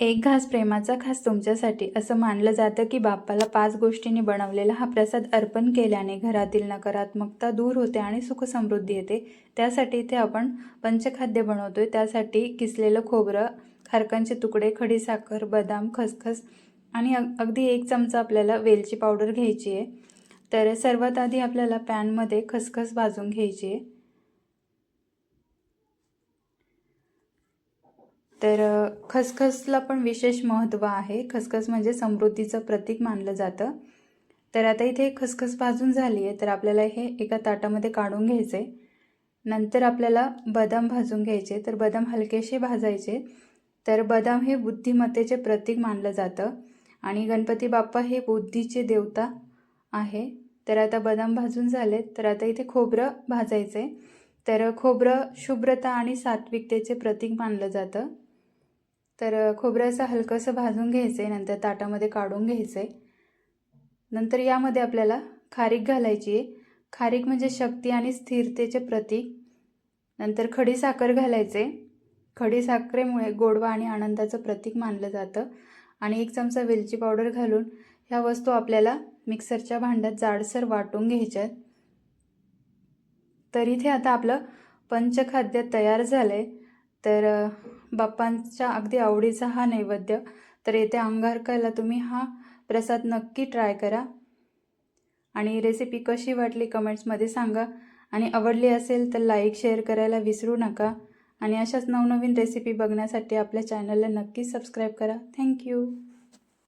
एक घास प्रेमाचा खास तुमच्यासाठी. असं मानलं जातं की बाप्पाला पाच गोष्टींनी बनवलेला हा प्रसाद अर्पण केल्याने घरातील नकारात्मकता दूर होते आणि सुखसमृद्धी येते. त्यासाठी इथे आपण पंचखाद्य बनवतोय. त्यासाठी किसलेलं खोबरं खारकांचे तुकडे खडीसाखर बदाम खसखस आणि अग अगदी एक चमचा आपल्याला वेलची पावडर घ्यायची आहे. तर सर्वात आधी आपल्याला पॅनमध्ये खसखस भाजून घ्यायची आहे. तर खसखसला पण विशेष महत्त्व आहे. खसखस म्हणजे समृद्धीचं प्रतीक मानलं जातं. तर आता इथे खसखस भाजून झाली आहे तर आपल्याला हे एका ताटामध्ये काढून घ्यायचे आहे. नंतर आपल्याला बदाम भाजून घ्यायचे तर बदाम हलकेसे भाजायचे तर बदाम हे बुद्धिमत्तेचे प्रतीक मानलं जातं. आणि गणपती बाप्पा हे बुद्धीचे देवता आहे. तर आता बदाम भाजून झाले तर आता इथे खोबरं भाजायचे तर खोबरं शुभ्रता आणि सात्विकतेचे प्रतीक मानलं जातं. तर खोबऱ्याचं हलकंसं भाजून घ्यायचं आहे नंतर ताटामध्ये काढून घ्यायचं आहे नंतर यामध्ये आपल्याला खारीक घालायची आहे. खारीक म्हणजे शक्ती आणि स्थिरतेचे प्रतीक. नंतर खडीसाखर घालायचे खडीसाखरेमुळे गोडवा आणि आनंदाचं प्रतीक मानलं जातं. आणि एक चमचा वेलची पावडर घालून ह्या वस्तू आपल्याला मिक्सरच्या भांड्यात जाडसर वाटून घ्यायच्या आहेत तर इथे आता आपलं पंचखाद्य तयार झालं आहे तर बाप्पांच्या अगदी आवडीचा हा नैवेद्य तर येत्या अंगारकाला तुम्ही हा प्रसाद नक्की ट्राय करा. आणि रेसिपी कशी वाटली कमेंट्समध्ये सांगा. आणि आवडली असेल तर लाईक शेअर करायला विसरू नका. आणि अशाच नवनवीन रेसिपी बघण्यासाठी आपल्या चॅनलला नक्की सबस्क्राईब करा. थँक्यू